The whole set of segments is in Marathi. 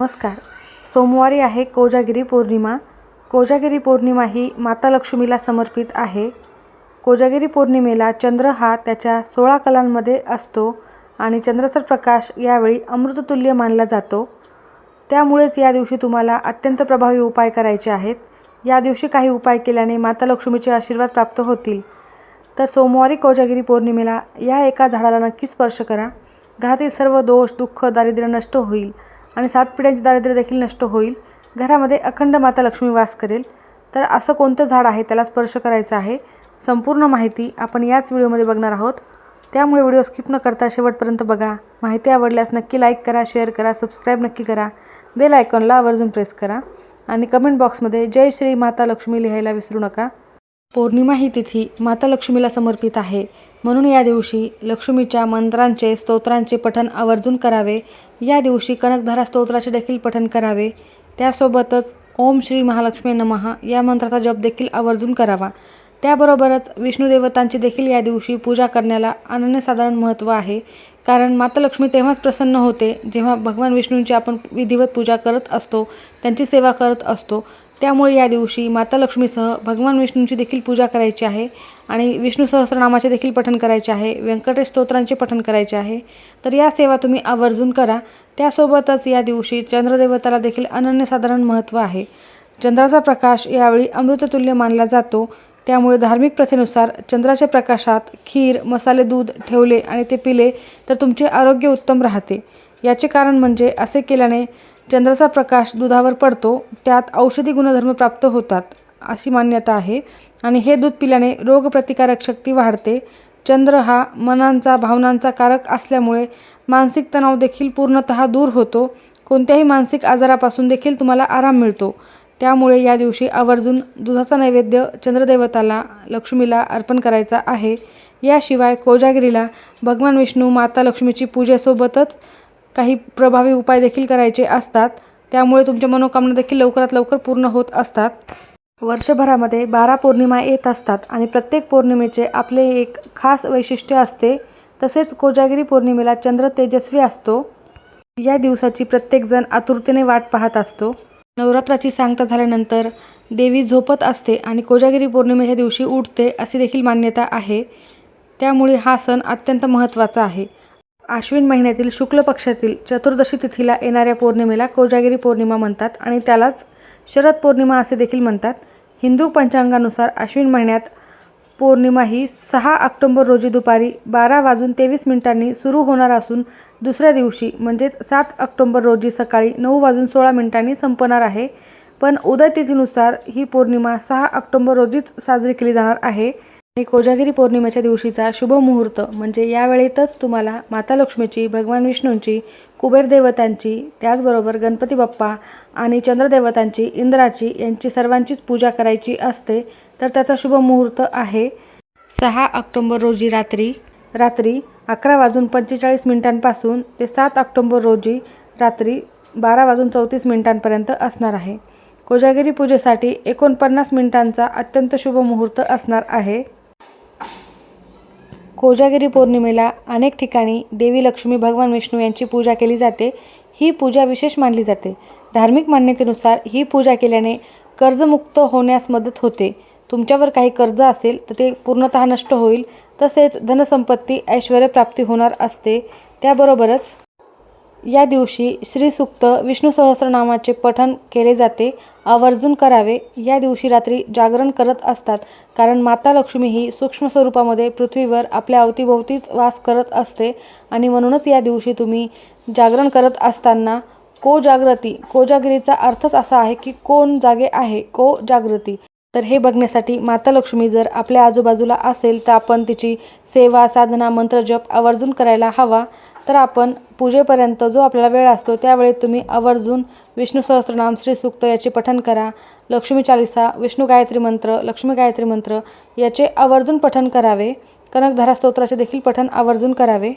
नमस्कार. सोमवारी आहे कोजागिरी पौर्णिमा. कोजागिरी पौर्णिमा ही माता लक्ष्मीला समर्पित आहे. कोजागिरी पौर्णिमेला चंद्र हा त्याच्या सोळा कलांमध्ये असतो आणि चंद्राचा प्रकाश यावेळी अमृततुल्य मानला जातो. त्यामुळेच या दिवशी तुम्हाला अत्यंत प्रभावी उपाय करायचे आहेत. या दिवशी काही उपाय केल्याने माता लक्ष्मीचे आशीर्वाद प्राप्त होतील. तर सोमवारी कोजागिरी पौर्णिमेला या एका झाडाला नक्की स्पर्श करा. घरातील सर्व दोष दुःख दारिद्र्य नष्ट होईल. आणि सात पिढ्यांचे दारिद्र्य देखील नष्ट होईल. घरामध्ये अखंड माता लक्ष्मी वास करेल. तर असं कोणतं झाड आहे त्याला स्पर्श करायचा आहे? संपूर्ण माहिती आपण याच व्हिडिओमध्ये बघणार आहोत. त्यामुळे व्हिडिओ स्किप न करता शेवटपर्यंत बघा. माहिती आवडल्यास नक्की लाईक करा शेअर करा सबस्क्राईब नक्की करा. बेल आयकॉनला आवर्जून प्रेस करा. आणि कमेंट बॉक्समध्ये जय श्री माता लक्ष्मी लिहायला विसरू नका. पौर्णिमा ही तिथी माता लक्ष्मीला समर्पित आहे. म्हणून या दिवशी लक्ष्मीच्या मंत्रांचे स्तोत्रांचे पठण आवर्जून करावे. या दिवशी कनकधारा स्तोत्राचे देखील पठण करावे. त्यासोबतच ओम श्री महालक्ष्मी नमः या मंत्राचा जप देखील आवर्जून करावा. त्याबरोबरच विष्णू देवतांची देखील या दिवशी पूजा करण्याला अनन्यसाधारण महत्त्व आहे. कारण माता लक्ष्मी तेव्हाच प्रसन्न होते जेव्हा भगवान विष्णूंची आपण विधिवत पूजा करत असतो त्यांची सेवा करत असतो. त्यामुळे या दिवशी माता लक्ष्मीसह भगवान विष्णूंची देखील पूजा करायची आहे आणि विष्णू सहस्रनामाचे देखील पठण करायचे आहे व्यंकटेश स्तोत्रांचे पठण करायचे आहे. तर या सेवा तुम्ही आवर्जून करा. त्यासोबतच या दिवशी चंद्रदेवताला देखील अनन्यसाधारण महत्त्व आहे. चंद्राचा प्रकाश यावेळी अमृततुल्य मानला जातो. त्यामुळे धार्मिक प्रथेनुसार चंद्राच्या प्रकाशात खीर मसाले दूध ठेवले आणि ते पिले तर तुमचे आरोग्य उत्तम राहते. याचे कारण म्हणजे असे केल्याने चंद्राचा प्रकाश दुधावर पडतो त्यात औषधी गुणधर्म प्राप्त होतात अशी मान्यता आहे. आणि हे दूध पिल्याने रोगप्रतिकारक शक्ती वाढते. चंद्र हा मनांचा भावनांचा कारक असल्यामुळे मानसिक तणाव देखील पूर्णतः दूर होतो. कोणत्याही मानसिक आजारापासून देखील तुम्हाला आराम मिळतो. त्यामुळे या दिवशी आवर्जून दुधाचा नैवेद्य चंद्रदेवताला लक्ष्मीला अर्पण करायचा आहे. याशिवाय कोजागिरीला भगवान विष्णू माता लक्ष्मीची पूजेसोबतच काही प्रभावी उपाय देखील करायचे असतात. त्यामुळे तुमच्या मनोकामना देखील लवकरात लवकर पूर्ण होत असतात. वर्षभरामध्ये बारा पौर्णिमा येत असतात आणि प्रत्येक पौर्णिमेचे आपले एक खास वैशिष्ट्य असते. तसेच कोजागिरी पौर्णिमेला चंद्र तेजस्वी असतो. या दिवसाची प्रत्येकजण आतुरतेने वाट पाहत असतो. नवरात्राची सांगता झाल्यानंतर देवी झोपत असते आणि कोजागिरी पौर्णिमेच्या दिवशी उठते अशी देखील मान्यता आहे. त्यामुळे हा सण अत्यंत महत्त्वाचा आहे. आश्विन महिन्यातील शुक्ल पक्षातील चतुर्दशी तिथीला येणाऱ्या पौर्णिमेला कोजागिरी पौर्णिमा म्हणतात आणि त्यालाच शरद पौर्णिमा असे देखील म्हणतात. हिंदू पंचांगानुसार आश्विन महिन्यात पौर्णिमा ही सहा ऑक्टोंबर रोजी दुपारी बारा वाजून तेवीस मिनिटांनी सुरू होणार असून दुसऱ्या दिवशी म्हणजेच सात ऑक्टोंबर रोजी सकाळी नऊ वाजून सोळा मिनिटांनी संपणार आहे. पण उदय तिथीनुसार ही पौर्णिमा सहा ऑक्टोंबर रोजीच साजरी केली जाणार आहे. आणि कोजागिरी पौर्णिमेच्या दिवशीचा शुभ मुहूर्त म्हणजे यावेळेतच तुम्हाला माता लक्ष्मीची भगवान विष्णूंची कुबेर देवतांची त्याचबरोबर गणपती बाप्पा आणि चंद्रदेवतांची इंद्राची यांची सर्वांचीच पूजा करायची असते तर त्याचा शुभ मुहूर्त आहे सहा ऑक्टोंबर रोजी रात्री रात्री अकरा वाजून पंचेचाळीस मिनिटांपासून ते सात ऑक्टोंबर रोजी रात्री बारा वाजून चौतीस मिनिटांपर्यंत असणार आहे. कोजागिरी पूजेसाठी एकोणपन्नास मिनिटांचा अत्यंत शुभ मुहूर्त असणार आहे. कोजागिरी पौर्णिमेला अनेक ठिकाणी देवी लक्ष्मी भगवान विष्णू यांची पूजा केली जाते. ही पूजा विशेष मानली जाते. धार्मिक मान्यतेनुसार ही पूजा केल्याने कर्जमुक्त होण्यास मदत होते. तुमच्यावर काही कर्ज असेल तर ते पूर्णतः नष्ट होईल. तसेच धनसंपत्ती ऐश्वर प्राप्ती होणार असते. त्याबरोबरच या दिवशी श्रीसुक्त विष्णू सहस्रनामाचे पठण केले जाते आवर्जून करावे. या दिवशी रात्री जागरण करत असतात कारण माता लक्ष्मी ही सूक्ष्म स्वरूपामध्ये पृथ्वीवर आपल्या अवतीभोवतीच वास करत असते आणि म्हणूनच या दिवशी तुम्ही जागरण करत असताना को जागृती कोजागिरीचा अर्थच असा आहे की कोण जागे आहे को जागृती. तर हे बघण्यासाठी माता लक्ष्मी जर आपल्या आजूबाजूला असेल तर आपण तिची सेवा साधना मंत्रजप आवर्जून करायला हवा. तर आपण पूजेपर्यंत जो आपल्याला वेळ असतो त्यावेळी तुम्ही आवर्जून विष्णू सहस्रनाम श्रीसूक्त याचे पठण करा. लक्ष्मी चालिसा विष्णू गायत्री मंत्र लक्ष्मी गायत्री मंत्र याचे आवर्जून पठण करावे. कनकधारा स्तोत्राचे देखील पठण आवर्जून करावे.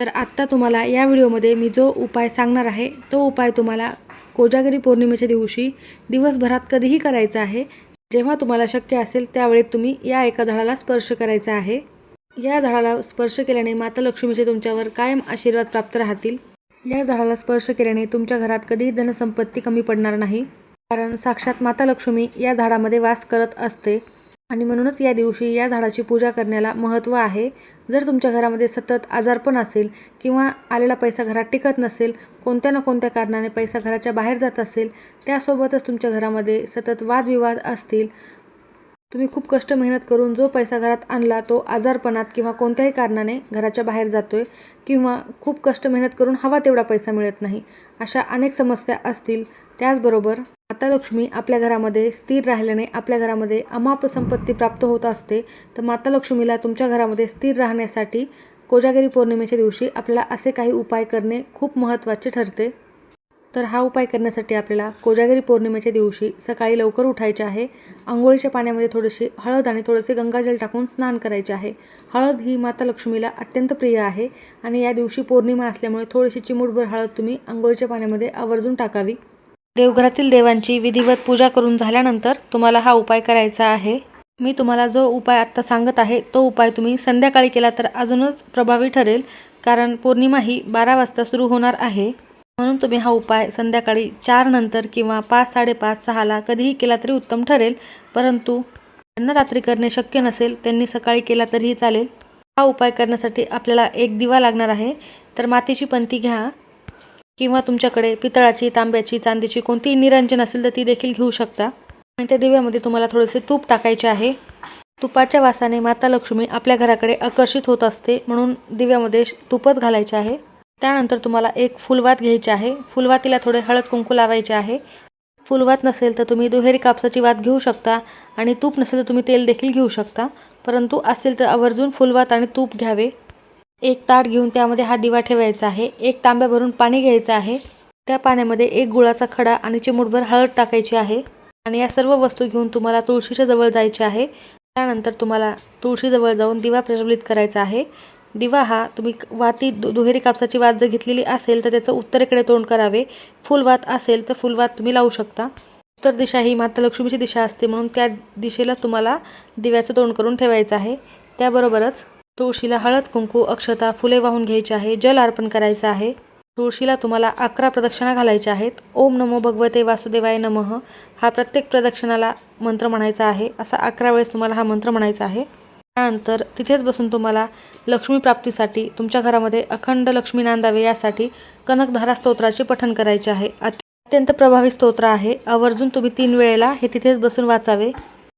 तर आत्ता तुम्हाला या व्हिडिओमध्ये मी जो उपाय सांगणार आहे तो उपाय तुम्हाला कोजागिरी पौर्णिमेच्या दिवशी दिवसभरात कधीही करायचा आहे. जेव्हा तुम्हाला शक्य असेल त्यावेळी तुम्ही या एका झाडाला स्पर्श करायचा आहे. या झाडाला स्पर्श केल्याने माता लक्ष्मीचे तुमच्यावर कायम आशीर्वाद प्राप्त राहतील. या झाडाला स्पर्श केल्याने तुमच्या घरात कधीही धनसंपत्ती कमी पडणार नाही. कारण साक्षात माता लक्ष्मी या झाडामध्ये वास करत असते. आणि म्हणूनच या दिवशी या झाडाची पूजा करण्याला महत्त्व आहे. जर तुमच्या घरामध्ये सतत आजारपण असेल किंवा आलेला पैसा घरात टिकत नसेल कोणत्या ना कोणत्या कारणाने पैसा घराच्या बाहेर जात असेल त्यासोबतच तुमच्या घरामध्ये सतत वादविवाद असतील. तुम्ही खूप कष्ट मेहनत करून जो पैसा घरात आणला तो आजारपणात किंवा कोणत्याही कारणाने घराच्या बाहेर जातो आहे किंवा खूप कष्ट मेहनत करून हवा तेवढा पैसा मिळत नाही अशा अनेक समस्या असतील. त्याचबरोबर माता लक्ष्मी आपल्या घरामध्ये स्थिर राहिल्याने आपल्या घरामध्ये अमाप संपत्ती प्राप्त होत असते तर माता लक्ष्मीला तुमच्या घरामध्ये स्थिर राहण्यासाठी कोजागिरी पौर्णिमेच्या दिवशी आपल्याला असे काही उपाय करणे खूप महत्त्वाचे ठरते. तर हा उपाय करण्यासाठी आपल्याला कोजागिरी पौर्णिमेच्या दिवशी सकाळी लवकर उठायचे आहे. आंघोळीच्या पाण्यामध्ये थोडीशी हळद आणि थोडेसे गंगाजल टाकून स्नान करायचे आहे. हळद ही माता लक्ष्मीला अत्यंत प्रिय आहे आणि या दिवशी पौर्णिमा असल्यामुळे थोडीशी चिमूटभर हळद तुम्ही आंघोळीच्या पाण्यामध्ये आवर्जून टाकावी. देवघरातील देवांची विधिवत पूजा करून झाल्यानंतर तुम्हाला हा उपाय करायचा आहे. मी तुम्हाला जो उपाय आत्ता सांगत आहे तो उपाय तुम्ही संध्याकाळी केला तर अजूनच प्रभावी ठरेल कारण पौर्णिमा ही बारा वाजता सुरू होणार आहे. म्हणून तुम्ही हा उपाय संध्याकाळी चार नंतर किंवा पाच साडेपाच सहाला कधीही केला तरी उत्तम ठरेल परंतु ज्यांना रात्री करणे शक्य नसेल त्यांनी सकाळी केला तरीही चालेल. हा उपाय करण्यासाठी आपल्याला एक दिवा लागणार आहे तर मातीची पंती घ्या. किंवा तुमच्याकडे पितळाची तांब्याची चांदीची कोणतीही निरंजन असेल तर ती देखील घेऊ शकता. आणि त्या दिव्यामध्ये तुम्हाला थोडेसे तूप टाकायचे आहे. तुपाच्या वासाने माता लक्ष्मी आपल्या घराकडे आकर्षित होत असते म्हणून दिव्यामध्ये श- घालायचे आहे. त्यानंतर तुम्हाला एक फुलवात घ्यायची आहे. फुलवातीला थोडे हळद कुंकू लावायचे आहे. फुलवात नसेल तर तुम्ही दुहेरी कापसाची वात घेऊ शकता आणि तूप नसेल तर तुम्ही तेल देखील घेऊ शकता. परंतु असेल तर आवर्जून फुलवात आणि तूप घ्यावे. एक ताट घेऊन त्यामध्ये हा दिवा ठेवायचा आहे. एक तांब्या भरून पाणी घ्यायचं आहे. त्या पाण्यामध्ये एक गुळाचा खडा आणि चिमूटभर हळद टाकायची आहे. आणि या सर्व वस्तू घेऊन तुम्हाला तुळशीच्या जवळ जायचे आहे. त्यानंतर तुम्हाला तुळशीजवळ जाऊन दिवा प्रज्वलित करायचा आहे. दिवा हा तुम्ही वाती दु दुहेरी कापसाची वात जर घेतलेली असेल तर त्याचं उत्तरेकडे तोंड करावे. फुलवात असेल तर फुलवात तुम्ही लावू शकता. उत्तर दिशा ही माता लक्ष्मीची दिशा असते म्हणून त्या दिशेला तुम्हाला दिव्याचं तोंड करून ठेवायचं आहे. त्याबरोबरच तुळशीला हळद कुंकू अक्षता फुले वाहून घ्यायची आहे जल अर्पण करायचं आहे. तुळशीला तुम्हाला अकरा प्रदक्षिणा घालायच्या आहेत. ओम नमो भगवते वासुदेवाय नमः. हा प्रत्येक प्रदक्षिणाला मंत्र म्हणायचा आहे. असा अकरा वेळेस तुम्हाला हा मंत्र म्हणायचा आहे. त्यानंतर तिथेच बसून तुम्हाला लक्ष्मी प्राप्तीसाठी तुमच्या घरामध्ये अखंड लक्ष्मी नांदावे यासाठी कनकधारा स्तोत्राचे पठण करायचे आहे. अत्यंत प्रभावी स्तोत्र आहे. आवर्जून तुम्ही तीन वेळेला हे तिथेच बसून वाचावे.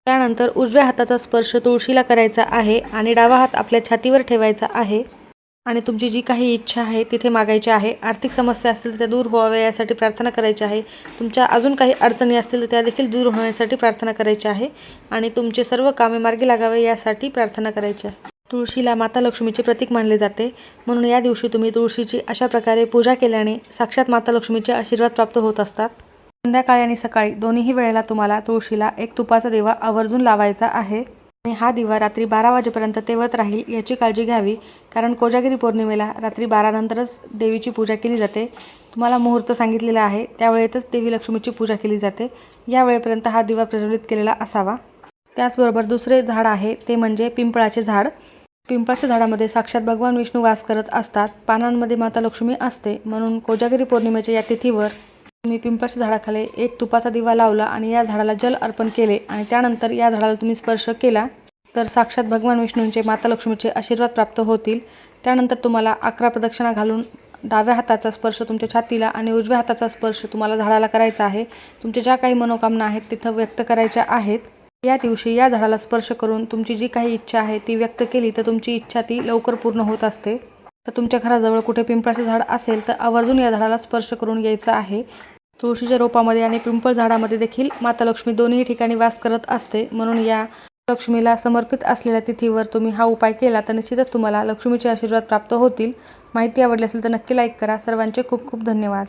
त्यानंतर उजव्या हाताचा स्पर्श तुळशीला करायचा आहे आणि डावा हात आपल्या छातीवर ठेवायचा आहे. आणि तुमची जी काही इच्छा आहे तिथे मागायची आहे. आर्थिक समस्या असतील तर त्या दूर व्हाव्या यासाठी प्रार्थना करायची आहे. तुमच्या अजून काही अडचणी असतील तर त्या देखील दूर होण्यासाठी प्रार्थना करायची आहे. आणि तुमचे सर्व कामे मार्गी लागावे यासाठी प्रार्थना करायची आहे. तुळशीला माता लक्ष्मीचे प्रतीक मानले जाते. म्हणून या दिवशी तुम्ही तुळशीची अशा प्रकारे पूजा केल्याने साक्षात माता लक्ष्मीचे आशीर्वाद प्राप्त होत असतात. संध्याकाळी आणि सकाळी दोन्हीही वेळेला तुम्हाला तुळशीला एक तुपाचा दिवा आवर्जून लावायचा आहे. आणि हा दिवा रात्री बारा वाजेपर्यंत तेवत राहील याची काळजी घ्यावी कारण कोजागिरी पौर्णिमेला रात्री बारानंतरच देवीची पूजा केली जाते. तुम्हाला मुहूर्त सांगितलेला आहे त्यावेळेतच देवी लक्ष्मीची पूजा केली जाते. या वेळेपर्यंत हा दिवा प्रज्वलित केलेला असावा. त्याचबरोबर दुसरे झाड आहे ते म्हणजे पिंपळाचे झाड. पिंपळाच्या झाडामध्ये साक्षात भगवान विष्णू वास करत असतात. पानांमध्ये माता लक्ष्मी असते म्हणून कोजागिरी पौर्णिमेच्या या तिथीवर तुम्ही पिंपळाच्या झाडाखाली एक तुपाचा दिवा लावला आणि या झाडाला जल अर्पण केले आणि त्यानंतर या झाडाला तुम्ही स्पर्श केला तर साक्षात भगवान विष्णूंचे माता लक्ष्मीचे आशीर्वाद प्राप्त होतील. त्यानंतर तुम्हाला अकरा प्रदक्षिणा घालून डाव्या हाताचा स्पर्श तुमच्या छातीला आणि उजव्या हाताचा स्पर्श तुम्हाला झाडाला करायचा आहे. तुमच्या ज्या काही मनोकामना आहेत तिथं व्यक्त करायच्या आहेत. या दिवशी या झाडाला स्पर्श करून तुमची जी काही इच्छा आहे ती व्यक्त केली तर तुमची इच्छा ती लवकर पूर्ण होत असते. तर तुमच्या घराजवळ कुठे पिंपळाचे झाड असेल तर आवर्जून या झाडाला स्पर्श करून यायचं आहे. तुळशीच्या रोपामध्ये आणि पिंपळ झाडामध्ये देखील माता लक्ष्मी दोन्ही ठिकाणी वास करत असते. म्हणून या लक्ष्मीला समर्पित असलेल्या तिथीवर तुम्ही हा उपाय केला तर निश्चितच तुम्हाला लक्ष्मीचे आशीर्वाद प्राप्त होतील. माहिती आवडली असेल तर नक्की लाईक करा. सर्वांचे खूप खूप धन्यवाद.